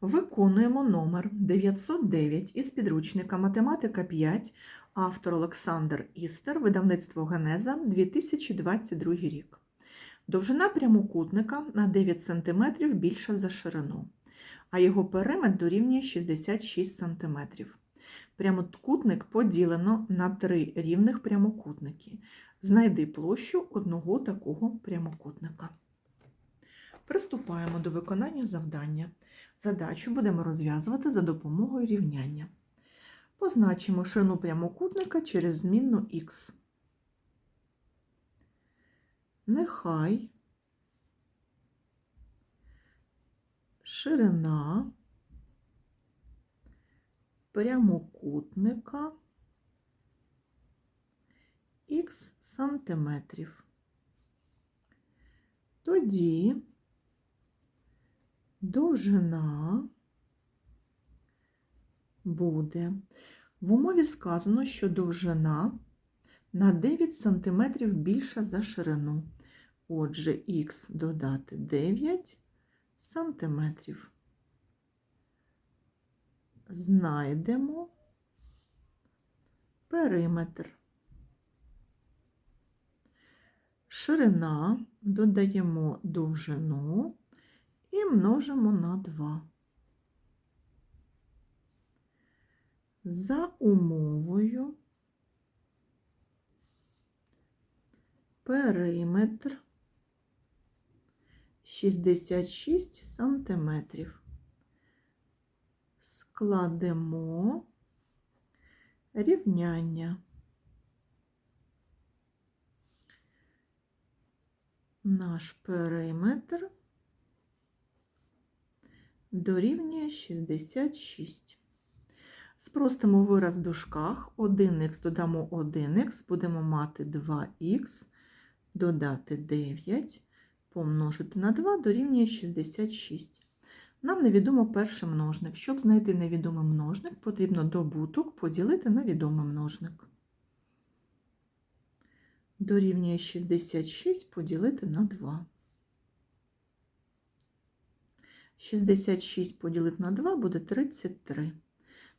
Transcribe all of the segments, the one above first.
Виконуємо номер 909 із підручника Математика 5, автор Олександр Істер, видавництво Генеза, 2022 рік. Довжина прямокутника на 9 см більша за ширину, а його периметр дорівнює 66 см. Прямокутник поділено на три рівних прямокутники. Знайди площу одного такого прямокутника. Приступаємо до виконання завдання. Задачу будемо розв'язувати за допомогою рівняння. Позначимо ширину прямокутника через змінну х. Нехай ширина прямокутника х сантиметрів. Тоді довжина буде. В умові сказано, що довжина на 9 см більша за ширину. Отже, х додати 9 см. Знайдемо периметр. Ширина додаємо довжину і множимо на 2. За умовою периметр 66 сантиметрів. Складемо рівняння. Наш периметр дорівнює 66. Спростимо вираз в дужках. 1х додамо 1х, будемо мати 2х, додати 9, помножити на 2 дорівнює 66. Нам невідомо перший множник. Щоб знайти невідомий множник, потрібно добуток поділити на відомий множник. Дорівнює 66 поділити на 2. 66 поділити на 2 буде 33.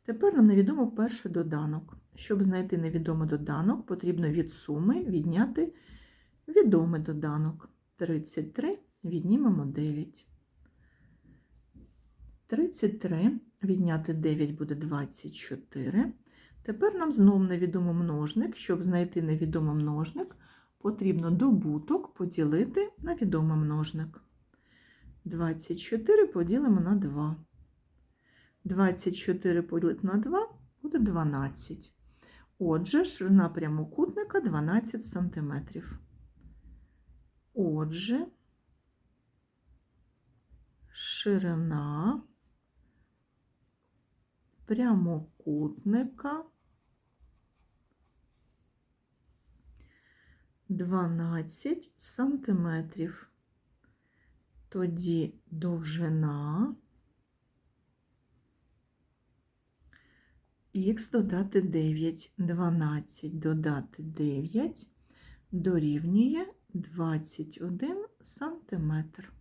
Тепер нам невідомо перший доданок. Щоб знайти невідомий доданок, потрібно від суми відняти відомий доданок. 33 віднімемо 9. 33 відняти 9 буде 24. Тепер нам знову невідомий множник. Щоб знайти невідомий множник, потрібно добуток поділити на відомий множник. 24 поділимо на 2. 24 поділити на 2 буде 12. Отже, ширина прямокутника 12 см. Отже, ширина прямокутника 12 сантиметрів. Тоді довжина х додати 9, 12 додати 9 дорівнює 21 сантиметр.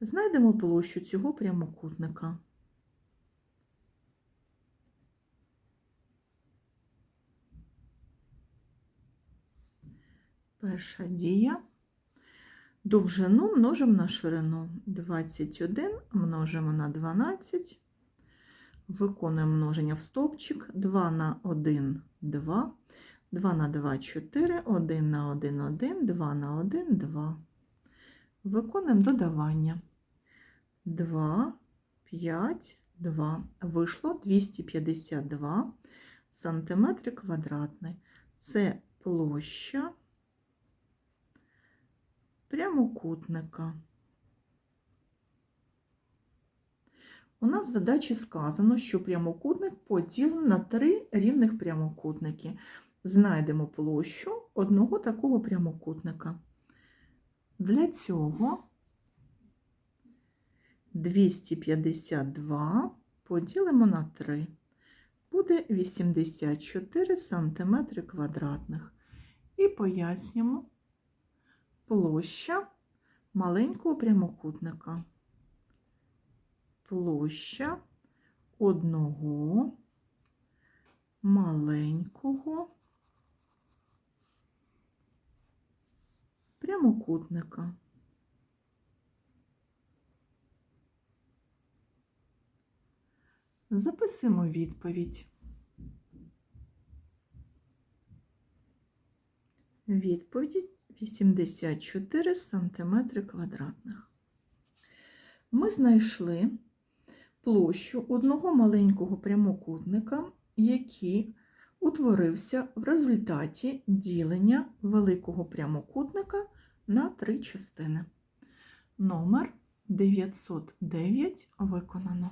Знайдемо площу цього прямокутника. Перша дія. Довжину множимо на ширину. 21 множимо на 12. Виконуємо множення в стовпчик. 2 на 1 2. 2 на 2 4, 1 на 1 1, 2 на 1 2. Виконуємо додавання. 2, 5, 2. Вийшло 252 сантиметри квадратний. Це площа прямокутника. У нас в задачі сказано, що прямокутник поділений на три рівних прямокутники. Знайдемо площу одного такого прямокутника. Для цього 252 поділимо на 3. Буде 84 см квадратних. І пояснюємо, площа маленького прямокутника. Площа одного маленького прямокутника. Записуємо відповідь. Відповідь 84 см квадратних. Ми знайшли площу одного маленького прямокутника, який утворився в результаті ділення великого прямокутника на три частини. Номер 909 виконано.